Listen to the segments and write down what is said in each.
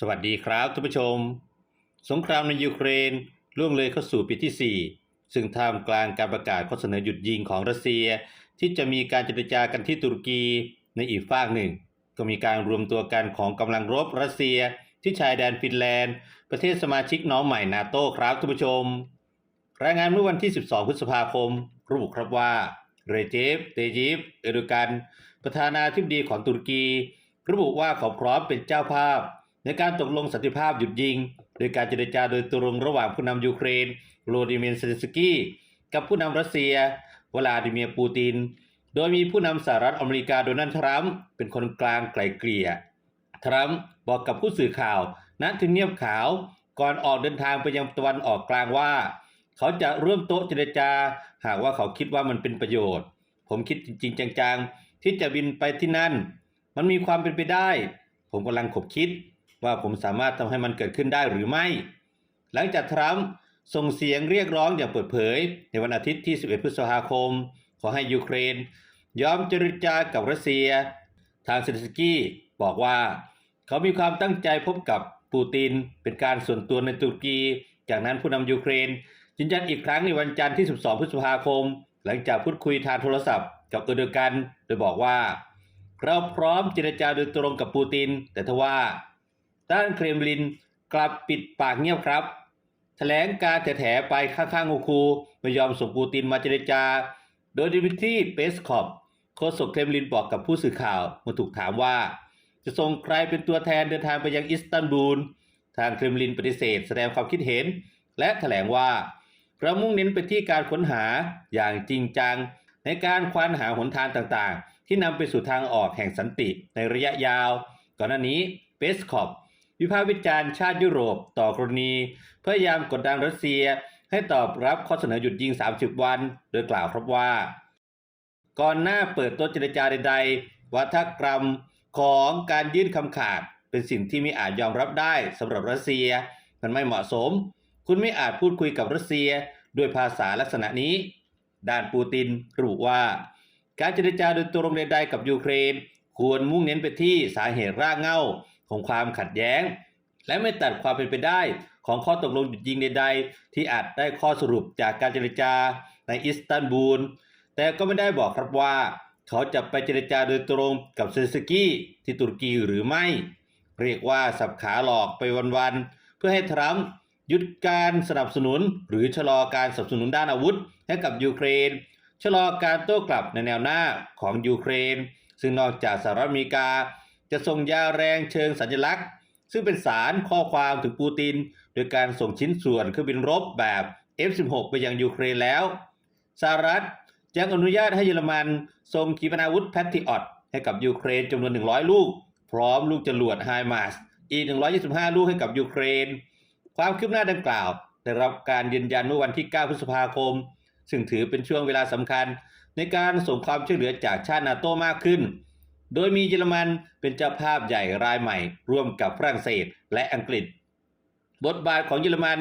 สวัสดีครับท่านผู้ชม สงครามในยูเครนล่วงเลยเข้าสู่ปีที่ 4 ซึ่งท่ามกลางการประกาศข้อเสนอหยุดยิงของรัสเซีย ที่จะมีการเจรจากันที่ตุรกีในอีกฝากหนึ่ง ก็มีการรวมตัวกันของกำลังรบรัสเซีย ที่ชายแดนฟินแลนด์ ประเทศสมาชิกน้องใหม่นาโต้ครับท่านผู้ชม รายงานเมื่อวันที่ 12 พฤษภาคมระบุครับว่าเรเจฟเตยิฟเอโดกัน ประธานาธิบดีของตุรกี ระบุว่าเขาพร้อมเป็นเจ้าภาพ ในการตกลงสันติภาพหยุดยิง โดยการเจรจาโดยตรงระหว่างผู้นำยูเครนโวโลดิเมียร์เซเลนสกี้กับผู้นำรัสเซียวลาดิเมียร์ปูติน โดยมีผู้นำสหรัฐอเมริกาโดนัลด์ทรัมป์เป็นคนกลางไกล่เกลี่ย ทรัมป์บอกกับผู้สื่อข่าวณทำเนียบขาวก่อนออกเดินทางไปยังตะวันออกกลางว่า เขาจะร่วมโต๊ะเจรจา หากว่าเขาคิดว่ามันเป็นประโยชน์ ผมคิดจริง ๆ จัง ๆ ที่จะบินไปที่นั่น มันมีความเป็นไปได้ ผมกำลังขบคิด ว่าผมสามารถทำให้มันเกิดขึ้นได้หรือไม่ หลังจากทรัมป์ส่งเสียงเรียกร้องอย่างเปิดเผย ในวันอาทิตย์ที่ 11 พฤษภาคม ขอให้ยูเครน ยอมเจรจากับรัสเซีย ทางเซเลนสกี้บอกว่า เขามีความตั้งใจพบกับปูตินเป็นการส่วนตัวในตุรกี จากนั้นผู้นำยูเครนยืนยันอีกครั้งในวันจันทร์ที่ 12 พฤษภาคม หลังจากพูดคุยทางโทรศัพท์กับเออร์กัน โดยบอกว่า เราพร้อมเจรจาโดยตรงกับปูติน แต่ทว่า ด้านเครมลินกลับปิดปากเงียบครับแถลงการแถๆไปข้างๆคูไม่ยอมส่งปูตินมาเจรจา โดยดิมิทรีเปสคอปโฆษกเครมลินบอกกับผู้สื่อข่าวเมื่อถูกถามว่า จะส่งใครเป็นตัวแทนเดินทางไปยังอิสตันบูล ทางเครมลินปฏิเสธ แสดงความคิดเห็น และแถลงว่าเรามุ่งเน้นไปที่การค้นหาอย่างจริงจัง ในการควานหาหนทางต่างๆ ที่นำไปสู่ทางออกแห่งสันติในระยะยาว ก่อนหน้านี้เปสคอป วิพากษ์วิจารณ์ชาติยุโรปต่อกรณี พยายามกดดันรัสเซียให้ตอบรับข้อเสนอหยุดยิง 30 วัน โดยกล่าวครับว่า ก่อนหน้าเปิดโต๊ะเจรจาใดๆ วัฒกรรมของการยื่นคำขาด เป็นสิ่งที่ไม่อาจยอมรับได้สำหรับรัสเซีย มันไม่เหมาะสม คุณไม่อาจพูดคุยกับรัสเซียด้วยภาษาลักษณะนี้ ด้านปูตินระบุว่า การเจรจาโดยตรงใดๆกับยูเครน ควรมุ่งเน้นไปที่สาเหตุรากเหง้า ของความขัดแย้ง และไม่ตัดความเป็นไปได้ของข้อตกลงหยุดยิงใดๆ ที่อาจได้ข้อสรุปจากการเจรจาในอิสตันบูล แต่ก็ไม่ได้บอกครับว่า เขาจะไปเจรจาโดยตรงกับเซนสกี้ที่ตุรกีหรือไม่ เรียกว่าสับขาหลอกไปวันๆ เพื่อให้ทรัมป์ยุดการสนับสนุน หรือชะลอการสนับสนุนด้านอาวุธ ให้กับยูเครน ชะลอการโต้กลับในแนวหน้าของยูเครน ซึ่งนอกจากสหรัฐอเมริกา จะส่งยาแรงเชิงสัญลักษณ์ ซึ่งเป็นสารข้อความถึงปูติน โดยการส่งชิ้นส่วนเครื่องบินรบแบบ F-16 ไปยังยูเครนแล้วสหรัฐยังอนุญาตให้เยอรมันส่งขีปนาวุธแพทริออตให้กับยูเครนจำนวน 100 ลูก พร้อมลูกจรวดไฮมาสอีก 125 ลูกให้กับยูเครน ความคืบหน้าดังกล่าว ได้รับการยืนยันเมื่อวันที่ 9 พฤษภาคม ซึ่งถือเป็นช่วงเวลาสำคัญ ในการส่งความช่วยเหลือจากชาตินาโตมากขึ้น โดยมีเยอรมันเป็นเจ้าภาพใหญ่รายใหม่ ร่วมกับฝรั่งเศสและอังกฤษ บทบาทของเยอรมัน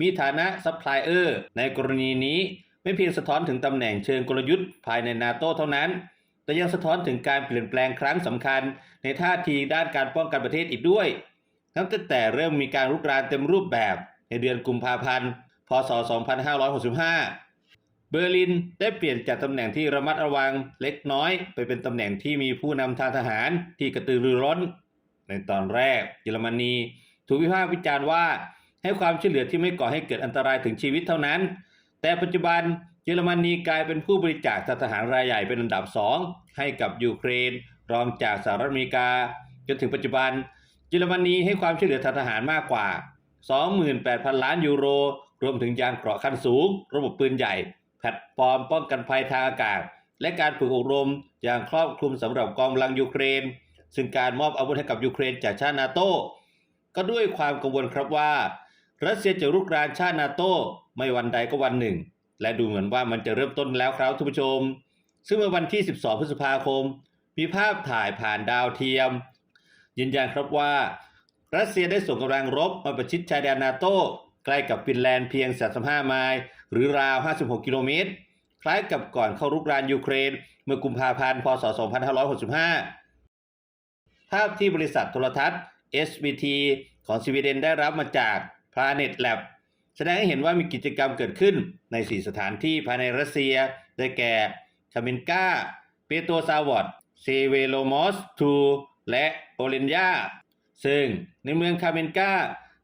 มีฐานะซัพพลายเออร์ในกรณีนี้ไม่เพียงสะท้อนถึงตำแหน่งเชิงกลยุทธ์ภายในนาโตเท่านั้น แต่ยังสะท้อนถึงการเปลี่ยนแปลงครั้งสำคัญ ในท่าทีด้านการป้องกันประเทศอีกด้วยนับตั้งแต่เริ่มมีการรุกรานเต็มรูปแบบในเดือนกุมภาพันธ์ พศ 2565 เบอร์ลินได้เปลี่ยนจากตำแหน่งที่ระมัดระวังเล็กน้อย ไปเป็นตำแหน่งที่มีผู้นำทางทหารที่กระตือรือร้น ในตอนแรก เยอรมนีถูกวิพากษ์วิจารณ์ว่า ให้ความช่วยเหลือที่ไม่ก่อให้เกิดอันตรายถึงชีวิตเท่านั้น แต่ปัจจุบันเยอรมนีกลายเป็นผู้บริจาคทหารรายใหญ่เป็นอันดับสองให้กับยูเครน รองจากสหรัฐอเมริกา จนถึงปัจจุบัน เยอรมนีให้ความช่วยเหลือทางทหารมากกว่า 28,000 ล้านยูโร รวมถึงยานเกราะขั้นสูง ระบบปืนใหญ่ แพลตฟอร์มป้องกันภัยทางอากาศ และการฝึกอบรมอย่างครอบคลุมสำหรับกองกำลังยูเครน ซึ่งการมอบอาวุธให้กับยูเครนจากชาตินาโต้ก็ด้วยความกังวลครับว่า รัสเซียจะรุกรานชาตินาโต้ไม่วันใดก็วันหนึ่ง และดูเหมือนว่ามันจะเริ่มต้นแล้วครับทุกผู้ชม ซึ่งเมื่อวันที่ 12 พฤษภาคม มีภาพถ่ายผ่านดาวเทียม ยืนยันครับว่า รัสเซียได้ส่งกำลังรบมาประชิดชายแดนนาโต ใกล้กับฟินแลนด์เพียง 35 ไมล์ หรือราว 56 กิโลเมตร คล้ายกับก่อนเข้ารุกรานยูเครน เมื่อกุมภาพันธ์ พศ 2565 ภาพที่บริษัทโทรทัศน์ SVT ของสวีเดนได้รับมาจาก Planet Lab แสดงให้เห็นว่ามีกิจกรรมเกิดขึ้นใน 4 สถานที่ภายในรัสเซีย ได้แก่คามินกาเปโตซาวอดเซเวโลมอสทูและโอเลนยาซึ่งในเมืองคาเมนกา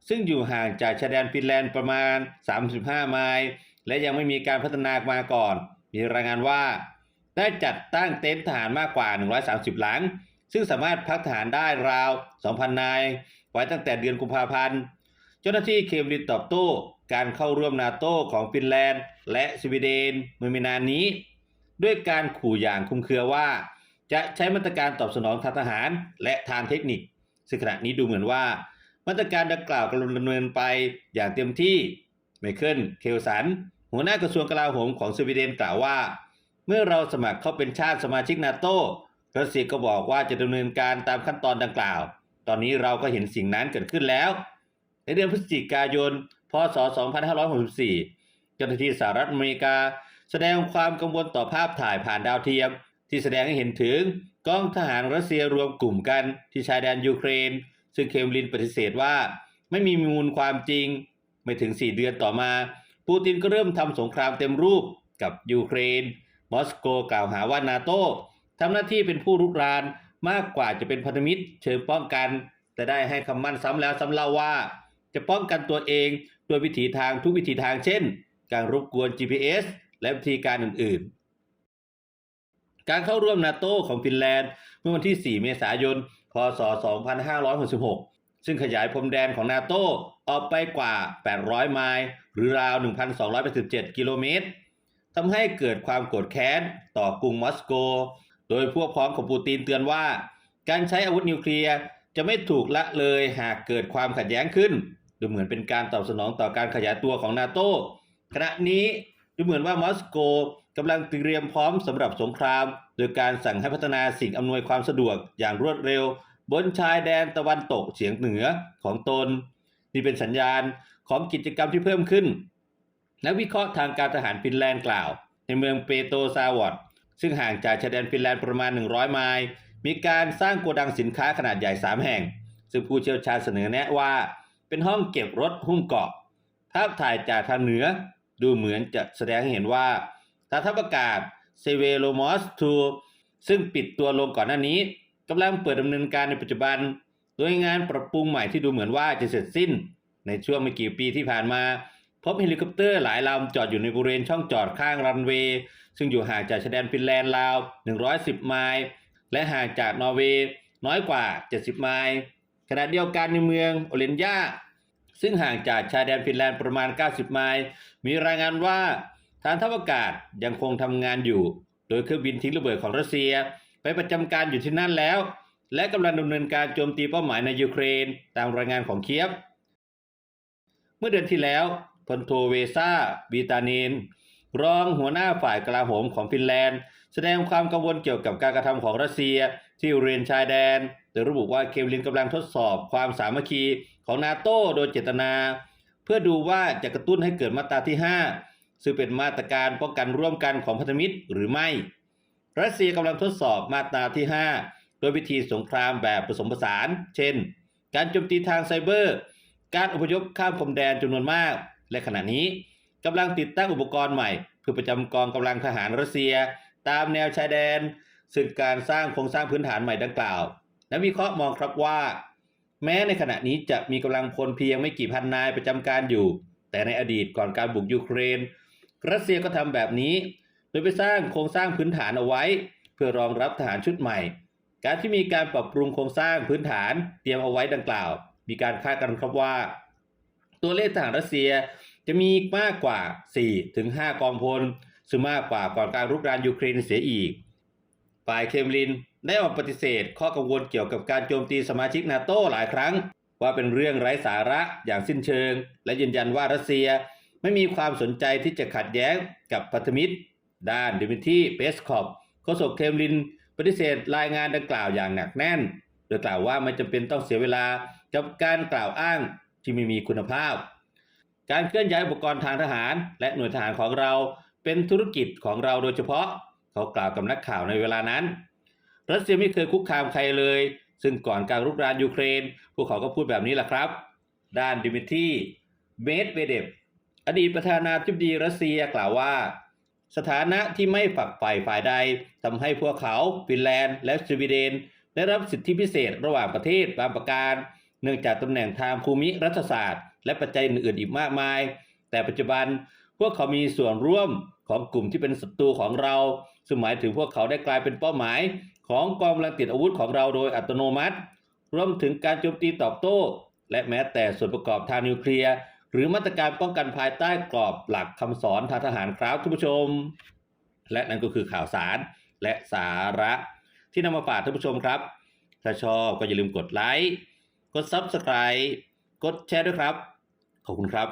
ซึ่งอยู่ห่างจากชายแดนฟินแลนด์ประมาณ 35 ไมล์ และยังไม่มีการพัฒนามาก่อน มีรายงานว่า ได้จัดตั้งเต็นท์ทหารมากกว่า 130 หลัง ซึ่งสามารถพักทหารได้ราว 2,000 นาย ไว้ตั้งแต่เดือนกุมภาพันธ์ เจ้าหน้าที่เคมรินตอบโต้การเข้าร่วมนาโตของฟินแลนด์ และสวีเดนเมื่อไม่นานนี้ ด้วยการขู่อย่างคลุมเครือว่า จะใช้มาตรการตอบสนองทางทหารและทางเทคนิคซึ่งขณะนี้ดูเหมือนว่า มาตรการดังกล่าวกำลังดำเนินไปอย่างเต็มที่ไมเคิลเคลสัน หัวหน้ากระทรวงกลาโหมของสวีเดนกล่าวว่า เมื่อเราสมัครเข้าเป็นชาติสมาชิกนาโต้รัสเซียก็บอกว่าจะดำเนินการตามขั้นตอนดังกล่าว ตอนนี้เราก็เห็นสิ่งนั้นเกิดขึ้นแล้ว ในเดือนพฤศจิกายน พศ 2564 เจ้าหน้าที่สหรัฐอเมริกา แสดงความกังวลต่อภาพถ่ายผ่านดาวเทียม ที่แสดงให้เห็นถึงกองทหารรัสเซียรวมกลุ่มกันที่ชายแดนยูเครน ซึ่งเคมลินปฏิเสธว่า ไม่มีมูลความจริง ไม่ถึง 4 เดือนต่อมา ปูตินก็เริ่มทำสงครามเต็มรูปกับยูเครน มอสโกกล่าวหาว่านาโต้ทำหน้าที่เป็นผู้รุกรานมากกว่าจะเป็นพันธมิตร เชิงป้องกัน แต่ได้ให้คำมั่นซ้ำแล้วซ้ำเล่าว่า จะป้องกันตัวเองโดยวิถีทางทุกวิถีทางเช่น การรบกวน GPS และวิธีการอื่นๆ การเข้าร่วมนาโตของฟินแลนด์เมื่อวันที่ 4 เมษายน พศ 2566 ซึ่งขยายพรมแดนของนาโตออกไปกว่า 800 ไมล์ หรือราว 1,287 กิโลเมตรทำให้เกิดความโกรธแค้นต่อกรุงมอสโก โดยพวกพ้องของปูตินเตือนว่า การใช้อาวุธนิวเคลียร์จะไม่ถูกละเลยหากเกิดความขัดแย้งขึ้น ดูเหมือนเป็นการตอบสนองต่อการขยายตัวของนาโตขณะนี้ดูเหมือนว่ามอสโก กำลังเตรียมพร้อมสำหรับสงคราม โดยการสั่งให้พัฒนาสิ่งอำนวยความสะดวกอย่างรวดเร็ว บนชายแดนตะวันตกเฉียงเหนือของตน นี่เป็นสัญญาณของกิจกรรมที่เพิ่มขึ้น นักวิเคราะห์ทางการทหารฟินแลนด์กล่าว ในเมืองเปโตซาวอดซึ่งห่างจากชายแดนฟินแลนด์ประมาณ 100 ไมล์มีการสร้างโกดังสินค้าขนาดใหญ่ 3 แห่ง ซึ่งผู้เชี่ยวชาญเสนอแนะว่า เป็นห้องเก็บรถหุ้มเกาะภาพถ่ายจากทางเหนือ ดูเหมือนจะแสดงให้เห็นว่า ฐานทัพอากาศเซเวโลมอสทูซึ่งปิดตัวลงก่อนหน้านี้กำลังเปิดดำเนินการในปัจจุบัน โดยงานปรับปรุงใหม่ที่ดูเหมือนว่าจะเสร็จสิ้น ในช่วงไม่กี่ปีที่ผ่านมา พบเฮลิคอปเตอร์หลายลำจอดอยู่ในบริเวณช่องจอดข้างรันเวย์ ซึ่งอยู่ห่างจากชายแดนฟินแลนด์ราว 110 ไมล์ และห่างจากนอร์เวย์น้อยกว่า 70 ไมล์ ขณะเดียวกันในเมืองโอเลนยาซึ่งห่างจากชายแดนฟินแลนด์ประมาณ 90 ไมล์ มีรายงานว่า ฐานทัพอากาศยังคงทำงานอยู่ โดยเครื่องบินทิ้งระเบิดของรัสเซีย ไปประจำการอยู่ที่นั่นแล้ว และกำลังดำเนินการโจมตีเป้าหมายในยูเครนตามรายงานของเคียฟ เมื่อเดือนที่แล้วพลโทเวซาบีตานินรองหัวหน้าฝ่ายกลาโหมของฟินแลนด์ แสดงความกังวลเกี่ยวกับการกระทำของรัสเซียที่เรียนชายแดน โดยระบุว่าเคมลินกำลังทดสอบความสามัคคีของนาโตโดยเจตนา เพื่อดูว่าจะกระตุ้นให้เกิดมาตราที่ 5 ซึ่งเป็นมาตรการป้องกันร่วมกันของพันธมิตรหรือไม่ รัสเซียกำลังทดสอบมาตราที่ 5 โดยวิธีสงครามแบบผสมผสาน เช่น การโจมตีทางไซเบอร์ การอพยพข้ามพรมแดนจำนวนมาก และขณะนี้กำลังติดตั้งอุปกรณ์ใหม่ เพื่อประจำกองกำลังทหารรัสเซีย ตามแนวชายแดน ซึ่งการสร้างโครงสร้างพื้นฐานใหม่ดังกล่าว นักวิเคราะห์มองครับว่า แม้ในขณะนี้จะมีกำลังพลเพียงไม่กี่พันนายประจำการอยู่ แต่ในอดีตก่อนการบุกยูเครน รัสเซียก็ทำแบบนี้ โดยไปสร้างโครงสร้างพื้นฐานเอาไว้ เพื่อรองรับทหารชุดใหม่ การที่มีการปรับปรุงโครงสร้างพื้นฐานเตรียมเอาไว้ดังกล่าว มีการคาดกันครับว่า ตัวเลขทหารรัสเซียจะมีมากกว่า4ถึง5กองพลซึ่งมากกว่าก่อนการรุกรานยูเครนเสียอีก ฝ่ายเคมลินได้ออกปฏิเสธ ข้อกังวลเกี่ยวกับการโจมตีสมาชิกนาโตหลายครั้ง ว่าเป็นเรื่องไร้สาระอย่างสิ้นเชิง และยืนยันว่ารัสเซีย ไม่มีความสนใจที่จะขัดแย้งกับพันธมิตร ด้านดิมิทีเปสคอปโฆษกเคมลิน ปฏิเสธรายงานดังกล่าวอย่างหนักแน่น โดยกล่าวว่าไม่จำเป็นต้องเสียเวลากับการกล่าวอ้างที่ไม่มีคุณภาพ การเคลื่อนย้ายอุปกรณ์ทางทหาร และหน่วยทหารของเราเป็นธุรกิจของเราโดยเฉพาะ เขากล่าวกับนักข่าวในเวลานั้น รัสเซียไม่เคยคุกคามใครเลย ซึ่งก่อนการรุกรานยูเครน พวกเขาก็พูดแบบนี้แหละครับ ด้านดิมิทีเมดเวเดฟ อดีตประธานาธิบดีรัสเซียกล่าวว่า สถานะที่ไม่ฝักใฝ่ฝ่ายใดทำให้พวกเขาฟินแลนด์ และสวีเดน ได้รับสิทธิพิเศษระหว่างประเทศบางประการ เนื่องจากตำแหน่งทางภูมิรัฐศาสตร์ และปัจจัยอื่นๆอีกมากมาย แต่ปัจจุบันพวกเขามีส่วนร่วมของกลุ่มที่เป็นศัตรูของเราซึ่งหมายถึงพวกเขาได้กลายเป็นเป้าหมาย ของกองกำลังติดอาวุธของเราโดยอัตโนมัติ รวมถึงการโจมตีตอบโต้ และแม้แต่ส่วนประกอบทางนิวเคลียร์ หรือมาตรการป้องกันภายใต้กรอบหลักคำสอนทางทหารครับท่านผู้ชม และนั่นก็คือข่าวสารและสาระที่นำมาฝากท่านผู้ชมครับ ถ้าชอบก็อย่าลืมกดไลค์ กด Subscribe กดแชร์ด้วยครับ ขอบคุณครับ